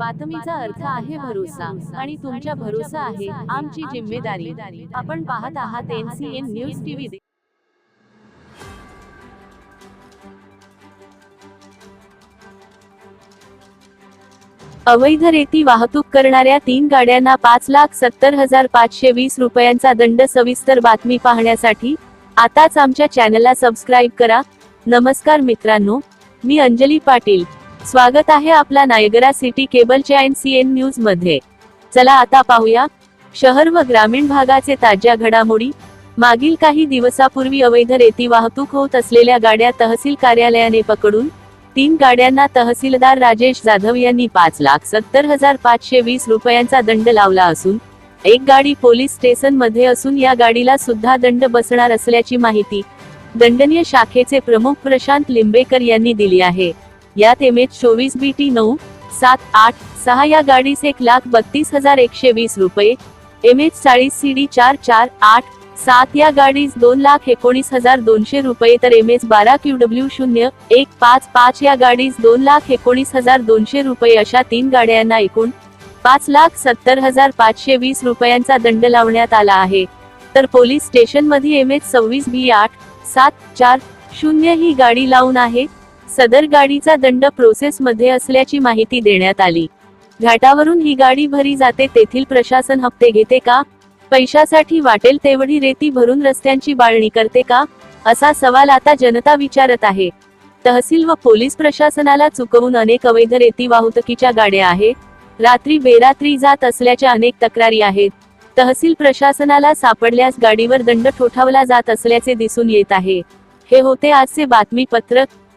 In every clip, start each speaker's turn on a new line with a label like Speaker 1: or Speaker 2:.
Speaker 1: बातमीचा अर्थ आहे भरोसा आणि तुमच्या भरोसा आहे आमची जिम्मेदारी. आपण पाहत आहात एनसीएन न्यूज टीव्ही. अवैध रेती वाहतूक करणाऱ्या तीन गाड्यांना पाच लाख सत्तर हजार पाचशे वीस रुपयांचा दंड सविस्तर बातमी पाहण्यासाठी आताच आमच्या चॅनलला सबस्क्राईब करा. नमस्कार मित्रांनो मी अंजली पाटील. स्वागत आहे आपला नायगरा सिटी केबलच्या एन सी एन न्यूजमध्ये. चला आता पाहूया. शहर व ग्रामीण भागाचे ताज्या घडामोडी. मागील काही दिवसापूर्वी अवैध रेती वाहतूक होत असलेल्या गाड्या तहसील कार्यालयाने पकडून तीन गाड्यांना तहसीलदार राजेश जाधव यांनी पाच लाख सत्तर हजार पाचशे वीस रुपयांचा दंड लावला असून एक गाडी पोलीस स्टेशनमध्ये असून या गाडीला सुद्धा दंड बसणार असल्याची माहिती दंडनीय शाखेचे प्रमुख प्रशांत लिंबेकर यांनी दिली आहे. यात एम एच चोवीस बी टी नऊ सात आठ सहा या गाडीस एक लाख बत्तीस हजार एकशे वीस रुपये. एम एच चाळीस सी डी चार चार आठ सात या गाडीस दोन लाख एकोणीस हजार दोनशे रुपये. तर एम एच बारा क्यू डब्ल्यू शून्य एक पाच पाच या गाडीस दोन लाख एकोणीस हजार दोनशे रुपये अशा तीन गाड्यांना एकूण पाच लाख सत्तर हजार पाचशे वीस रुपयांचा दंड लावण्यात आला आहे. तर पोलीस स्टेशनमध्ये एम एच सव्वीस बी आठ सात चार शून्य ही गाडी लावून आहे. सदर गाडीचा दंड प्रोसेस मध्ये असल्याची माहिती देण्यात आली. घाटावरून ही गाडी भरी जाते तेथील प्रशासन हप्ते घेते का? पैशासाठी वाटेल तेवढी रेती भरून रस्त्यांची बाळणी करते का? असा सवाल आता जनता विचारत आहे. तहसील व पोलीस प्रशासनाला चुकवून अनेक अवैध रेती वाहतुकीच्या गाड्या आहेत. रात्री बेरात्री जात असल्याच्या अनेक तक्रारी आहेत. तहसील प्रशासनाला सापडल्यास गाडीवर दंड ठोठावला जात असल्याचे दिसून येत आहे. हे होते आजचे बातमीपत्रक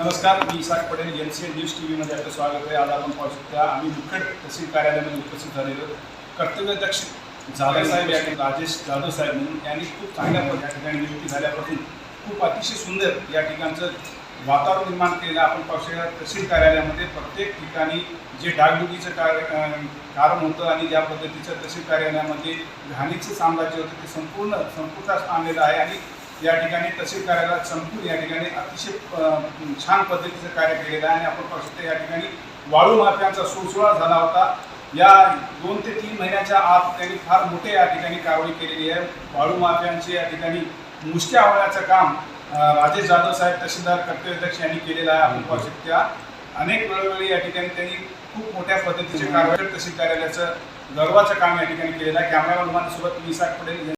Speaker 2: नमस्कार मी Isak Patel N C N news T व्हीमध्ये आपलं स्वागत आहे. आज आपण पाहू शकता आम्ही मुखेड तहसील कार्यालयामध्ये उपस्थित झालेलो कर्तव्यदक्ष जाधव साहेब या ठिकाणी राजेश जाधव साहेब म्हणून यांनी खूप चांगल्या या ठिकाणी नियुक्ती झाल्यापासून खूप अतिशय सुंदर या ठिकाणचं वातावरण निर्माण केलं आपण पाहू शकता. तहसील कार्यालयामध्ये प्रत्येक ठिकाणी जे डागडुगीचं कार्य कारण होतं आणि ज्या पद्धतीचं तहसील कार्यालयामध्ये घाणीचं साम्राज्य होतं ते संपूर्ण संपुष्टात आणलेलं आहे. आणि या ठिकाणी तहसील कार्यालयात संपूर्ण या ठिकाणी अतिशय छान पद्धतीचं कार्य केलेलं आहे आणि आपण पाहू शकतो या ठिकाणी वाळू माफ्यांचा सुळसुळा झाला होता. या दोन ते तीन महिन्याच्या आत त्यांनी फार मोठे या ठिकाणी कारवाई केलेली आहे. वाळू माफ्यांचे या ठिकाणी मुसक्या आवळण्याचं काम राजेश जाधव साहेब तहसीलदार कर्तव्यदक्ष यांनी केलेलं आहे. आपण पाहू शकत्या अनेक वेळोवेळी या ठिकाणी त्यांनी खूप मोठ्या पद्धतीचे कारवाई तहसील कार्यालयाचं गर्वाचं काम या ठिकाणी केलेलं आहे. कॅमेरामॅन सोबत मी इसाक पटेल